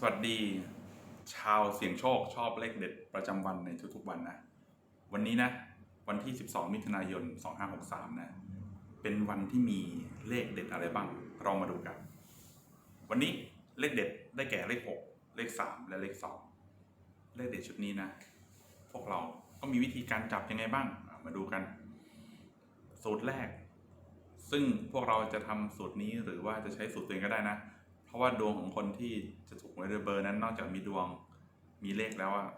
สวัสดี ชาวเสี่ยงโชคชอบเลขเด็ดประจำวันในทุกๆวันนะ วันนี้นะ วันที่ 12 มิถุนายน 2563 นะ เป็นวันที่มีเลขเด็ดอะไรบ้าง เรามาดูกัน วันนี้เลขเด็ดได้แก่เลข 6 เลข 3 และเลข 2 เลขเด็ดชุดนี้นะ พวกเราก็มีวิธีการจับยังไงบ้าง มาดูกัน สูตรแรก ซึ่งพวกเราจะทำสูตรนี้หรือว่าจะใช้สูตรตัวเองก็ได้นะ เพราะว่าดวงของคนที่จะถูกหวยด้วยเบอร์นั้นนอกจากมีดวงมีเลขแล้วอะ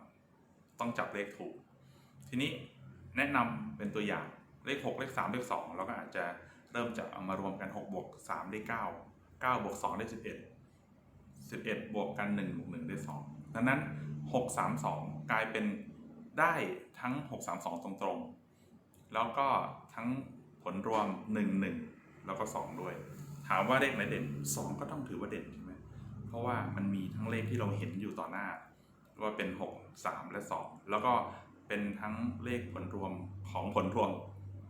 ต้องจับเลขถูก ทีนี้แนะนำเป็นตัวอย่างเลข 6 เลข 3 เลข 2 เราก็อาจจะเริ่มจากเอามารวมกัน6บวก3ได้ 9 9บวก2ได้ 11 11 บวกกัน1บวก1ได้ 2 ดังนั้น 6 3 2 กลายเป็นได้ทั้ง 6 3 2 ตรงๆ แล้วก็ทั้งผลรวม 1 1 แล้วก็ 2 ด้วย ถามว่าเลขไหนเด่น2ก็ต้องถือว่าเด่นใช่ไหมเพราะว่ามันมีทั้งเลขที่เราเห็นอยู่ต่อหน้า ว่าเป็น 6 3 และ 2 แล้วก็เป็นทั้งเลขผลรวมของผลรวม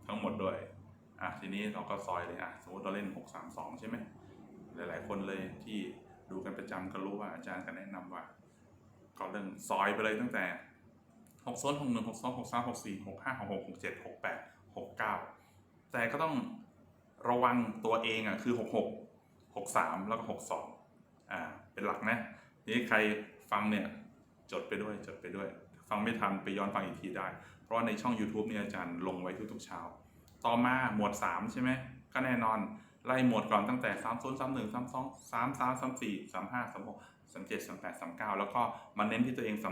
ทั้งหมดด้วยอะทีนี้เราก็ซอยเลยอะสมมติเราเล่น 6 3 2 ใช่ไหมหลาย ๆ คนเลยที่ดูกันประจำก็รู้ว่าอาจารย์ก็แนะนำว่าก็เรื่องซอยไปเลยตั้งแต่6 0 6 1 6 2 6 3 6 4 6 5 6 6 6 7 6 8 6 9 แต่ก็ต้อง ระวังตัวเองอะคือ 66 63 แล้วก็ 62 อ่า เป็นหลักนะทีนี้ใครฟังเนี่ยจดไปด้วยจดไปด้วย ฟังไม่ทันไปย้อนฟังอีกทีได้ เพราะในช่อง YouTube เนี่ยอาจารย์ลงไว้ทุกๆเช้า ต่อมาหมวด 3 ใช่ไหมก็แน่นอนไล่หมวดก่อนตั้งแต่ 3 0 3 1 3 2 3 3 3 4 3 5 3 6 3 7 3 8 3 9 แล้วก็มาเน้นที่ตัวเอง 3 3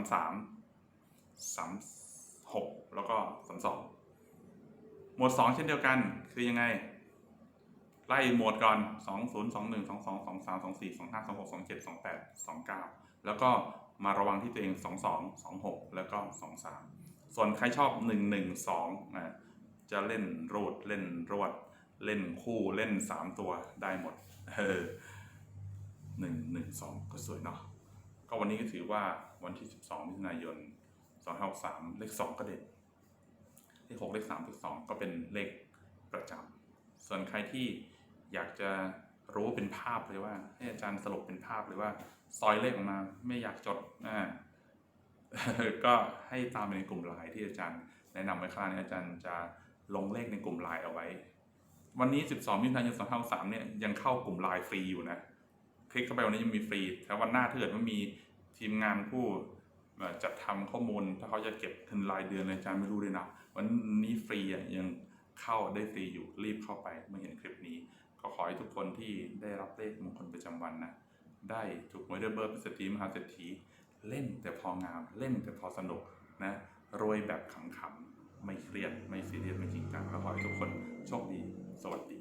3 6 แล้วก็ 3 2 หมวด 2 เช่นเดียวกันคือยังไง ไล่หมวดก่อน 2 0 2 1 2 2 2 3 2 4 2 5 2 6 2 7 2 8 2 9 แล้วก็มาระวังที่ตัวเอง 2 2 2 6 แล้วก็ 2 3 ส่วนใครชอบ 1 1 2นะจะเล่นรูดเล่นรวด เล่นคู่เล่น 3 ตัวได้หมดเออหนึ่งหนึ่งสองก็สวยเนาะก็วันนี้ก็ถือว่าวันที่ 12 มิถุนายน2563เลข 2 ก็เด่นเลข 6 เลข3เลข2ก็เป็นเลขประจำส่วนใครที่ อยากจะรู้เป็นภาพเลยว่า ให้อาจารย์สรุปเป็นภาพเลยว่าซอยเลขออกมาไม่อยากจดอ่าก็ให้ตามไปในกลุ่มไลน์ที่อาจารย์แนะนำไว้ข้างล่างนี้อาจารย์จะลงเลขในกลุ่มไลน์เอาไว้ วันนี้ 12มิถุนายน2563เนี่ยยังเข้ากลุ่มไลน์ฟรีอยู่นะ คลิกเข้าไปวันนี้ยังมีฟรีแต่วันหน้าถ้าเกิดว่ามีทีมงานผู้จัดทำข้อมูล ถ้าเขาจะเก็บเงินรายเดือนอาจารย์ไม่รู้เลยนะวันนี้ฟรีอะยังเข้าได้ฟรีอยู่รีบเข้าไปเมื่อเห็นคลิปนี้ ก็ขอให้ทุกคนที่ได้รับเลขมงคลประจำวันนะ ได้ถูกหวยเดอเบอร์เศรษฐีมหาเศรษฐีเล่นแต่พองามเล่นแต่พอสนุกนะรวยแบบขำๆไม่เครียดไม่ซีเรียสไม่จริงจังก็ขอให้ทุกคนโชคดี สวัสดี